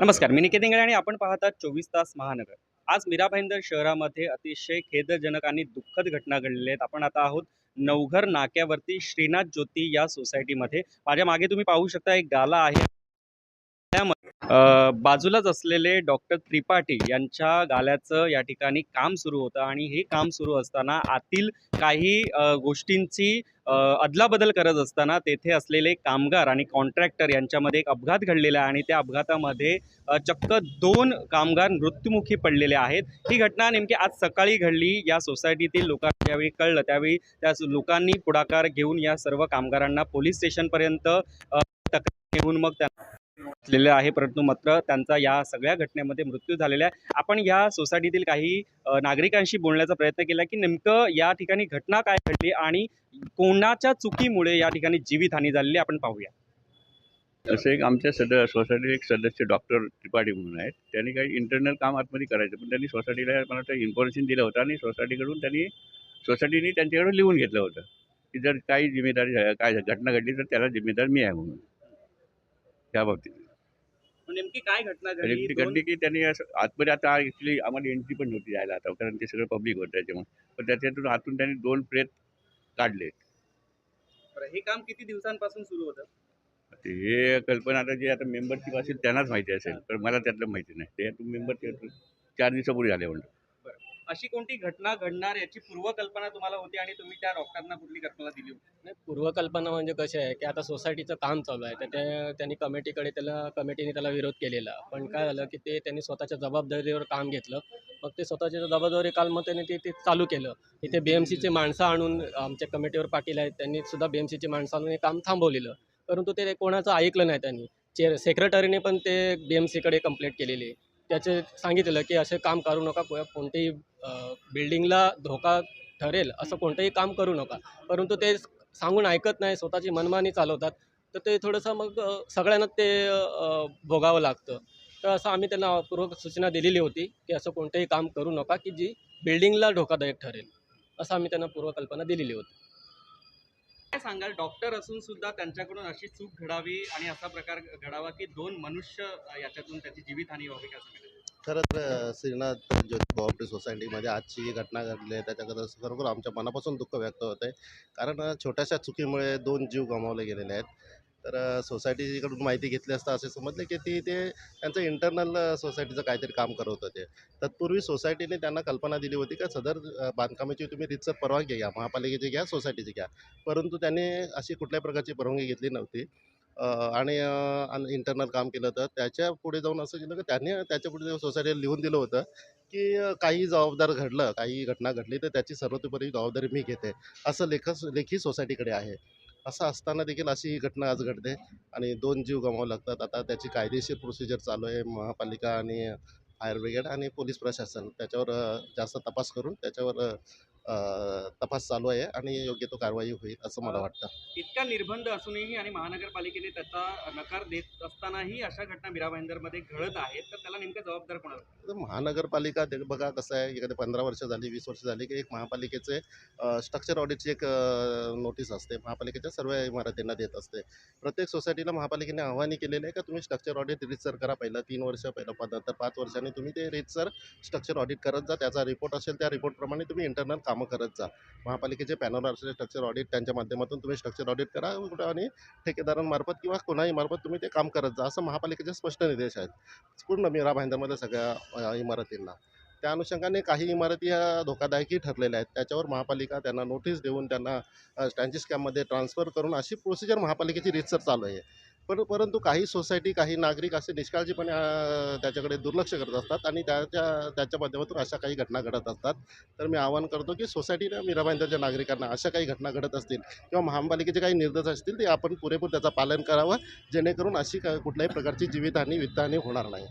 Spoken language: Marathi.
नमस्कार मी निकेत इंगळे आणि आपण पाहतात चोवीस तास महानगर. आज मीरा भाईंदर शहरामध्ये अतिशय खेदजनक आणि दुःखद घटना घडलेल्या आहेत. आपण आता आहोत नवघर नाक्यावरती श्रीनाथ ज्योती या सोसायटीमध्ये माझ्या मागे तुम्ही पाहू शकता एक गाला आहे. त्यामध्ये बाजूलाच असलेले डॉक्टर त्रिपाठी यांच्या गाल्याचं या ठिकाणी काम सुरू होतं आणि हे काम सुरू असताना आतील काही गोष्टींची अदलाबदल करत असताना तेथे असलेले कामगार आणि कॉन्ट्रॅक्टर यांच्यामध्ये एक अपघात घडलेला आहे आणि त्या अपघातामध्ये चक्क दोन कामगार मृत्युमुखी पडलेले आहेत. ही घटना नेमकी आज सकाळी घडली. या सोसायटीतील लोकांना ज्यावेळी कळलं त्यावेळी त्या लोकांनी पुढाकार घेऊन या सर्व कामगारांना पोलीस स्टेशनपर्यंत तक्रार घेऊन मग त्यांना असलेले आहे परंतु मात्र त्यांचा या सगळ्या घटनेमध्ये मृत्यू झालेला आहे. आपण या सोसायटीतील काही नागरिकांशी बोलण्याचा प्रयत्न केला की नेमकं या ठिकाणी घटना काय घडली आणि कोणाच्या चुकीमुळे या ठिकाणी जीवितहानी झालेली आपण पाहूया. असं एक आमच्या सद सोसायटीचे एक सदस्य डॉक्टर त्रिपाठी म्हणून आहेत. त्यांनी काही इंटरनल काम आतमध्ये करायचं पण त्यांनी सोसायटीला मला वाटतं इन्फॉर्मेशन दिलं होतं आणि सोसायटीकडून त्यांनी सोसायटीने त्यांच्याकडून लिहून घेतलं होतं की जर काही जिम्मेदारी काय घटना घडली तर त्याला जिम्मेदार मी आहे म्हणून. त्या बाबतीत. नेमकी काय घटना घडली? की त्यांनी असं आतमध्ये आता ॲक्च्युली आम्हाला एंट्री पण नव्हती जायला आता कारण ते सगळं पब्लिक होतं त्याच्यामुळे. पण त्याच्यातून आतून त्यांनी दोन प्रेत काढले. हे काम किती दिवसांपासून सुरू होतं? ते हे कल्पना आता जे आता मेंबरशिप असेल त्यांनाच माहिती असेल तर मला त्यातलं माहिती नाही. ते मेंबरशिप चार दिवसापूर्वी झाले म्हणतो अशी कोणती घटना घडणार याची पूर्वकल्पना तुम्हाला होती आणि तुम्ही त्या डॉक्टरांना कुठली कल्पना दिली होती? पूर्वकल्पना म्हणजे कशी आहे की आता सोसायटीचं काम चालू आहे तर त्या त्यांनी कमिटीकडे त्याला कमिटीने त्याला विरोध केलेला. पण काय झालं की ते त्यांनी स्वतःच्या जबाबदारीवर काम घेतलं. मग ते स्वतःच्या जबाबदारी काल मग त्यांनी ते ते चालू केलं. इथे बी एम सीचे माणसं आणून आमच्या कमिटीवर पाटील आहेत त्यांनी सुद्धा बी एम सीचे माणसं आणून हे काम थांबवलेलं. परंतु ते कोणाचं ऐकलं नाही त्यांनी. चेअर सेक्रेटरीने पण ते बी एम सीकडे कंप्लेंट केलेली आहे. त्याचे सांगितलं की असे काम करू नका को- कोणतेही बिल्डिंगला धोका ठरेल असं कोणतंही काम करू नका. परंतु ते सांगून ऐकत नाही स्वतःची मनमानी चालवतात. तर ते थोडंसं मग सगळ्यांना ते भोगावं लागतं. तर असं आम्ही त्यांना पूर्वक सूचना दिलेली होती की असं कोणतंही काम करू नका की जी बिल्डिंगला धोकादायक ठरेल. असं आम्ही त्यांना पूर्वकल्पना दिलेली होती. सांगाल? डॉक्टर असून सुद्धा त्यांच्याकडून अशी चूक घडावी आणि असा प्रकार घडावा की दोन मनुष्य याच्यातून त्याची जीवितहानी व्हावी का खरं तर श्रीनाथ ज्योती सोसायटीमध्ये आजची ही घटना घडली आहे. त्याच्याकडं खरोखर आमच्या मनापासून दुःख व्यक्त होत आहे कारण छोट्याशा चुकीमुळे दोन जीव गमावले गेलेले आहेत. तर सोसायटीकडून माहिती घेतली असता असे समजले की ती ते त्यांचं इंटरनल सोसायटीचं काहीतरी काम करत होते तत्पूर्वी सोसायटीने त्यांना कल्पना दिली होती का सदर बांधकामाची तुम्ही रितसर परवानगी घ्या महापालिकेची घ्या सोसायटीची घ्या. परंतु त्यांनी अशी कुठल्याही प्रकारची परवानगी घेतली नव्हती. आणि इंटरनल काम केलं तर त्याच्या पुढे जाऊन असं केलं की त्यांनी त्याच्या पुढे सोसायटीला लिहून दिलं होतं की काही जबाबदार घडलं काही घटना घडली तर त्याची सर्वतोपरी जबाबदारी मी घेते. असं लेख लेखी सोसायटीकडे आहे. असं असताना देखील अशी ही घटना आज घडते आणि दोन जीव गमावं लागतात. आता त्याची कायदेशीर प्रोसिजर चालू आहे. महापालिका आणि फायर ब्रिगेड आणि पोलीस प्रशासन. त्याच्यावर जास्त तपास करून त्याच्यावर तपास चालू आहे आणि योग्य तो कारवाई होईल असं मला वाटतं. इतका निर्बंध असूनही आणि महानगरपालिकेने त्याचा नकार देत असतानाही अशा घटना मीरा भाईंदरमध्ये घडत आहेत. तर त्याला नेमकं जबाबदार कोणाला तर महानगरपालिका बघा कसं आहे एखादे पंधरा वर्ष झाली वीस वर्ष झाली की एक महापालिकेचे स्ट्रक्चर ऑडिटची एक नोटीस असते. महापालिकेच्या सर्व इमारतींना देत असते. प्रत्येक सोसायटीला महापालिकेने आव्हाने केलेले आहे का तुम्ही स्ट्रक्चर ऑडिट रितसर करा पहिलं तीन वर्ष पहिलं नंतर पाच वर्षांनी तुम्ही ते रितसर स्ट्रक्चर ऑडिट करत जा त्याचा रिपोर्ट असेल त्या रिपोर्टप्रमाणे तुम्ही इंटरनल कामं करत जा. महापालिकेचे पॅनल असले स्ट्रक्चर ऑडिट त्यांच्या माध्यमातून तुम्ही स्ट्रक्चर ऑडिट करा कुठं आणि ठेकेदारांमार्फत किंवा कोणाही मार्फत तुम्ही ते काम करत जा असं महापालिकेचे स्पष्ट निर्देश आहेत. पूर्ण मीरा भाईंदरमध्ये सगळ्या इमारतींना. त्या अनुषंगाने काही इमारती ह्या धोकादायकही ठरलेल्या आहेत. त्याच्यावर महापालिका त्यांना नोटीस देऊन त्यांना अ, स्टँची स्कॅममध्ये ट्रान्सफर करून अशी प्रोसिजर महापालिकेची रीतसर चालू आहे. पण परंतु काही सोसायटी काही नागरिक असे निष्काळजीपणे त्याच्याकडे दुर्लक्ष करत असतात आणि त्याच्या त्याच्या माध्यमातून अशा काही घटना घडत असतात. तर मी आवाहन करतो की सोसायटीनं मीराबाईंदरच्या नागरिकांना अशा काही घटना घडत असतील किंवा महापालिकेचे काही निर्देश असतील ते आपण पुरेपूर त्याचं पालन करावं जेणेकरून अशी का कुठल्याही प्रकारची जीवितहानी वित्तहानी होणार नाही.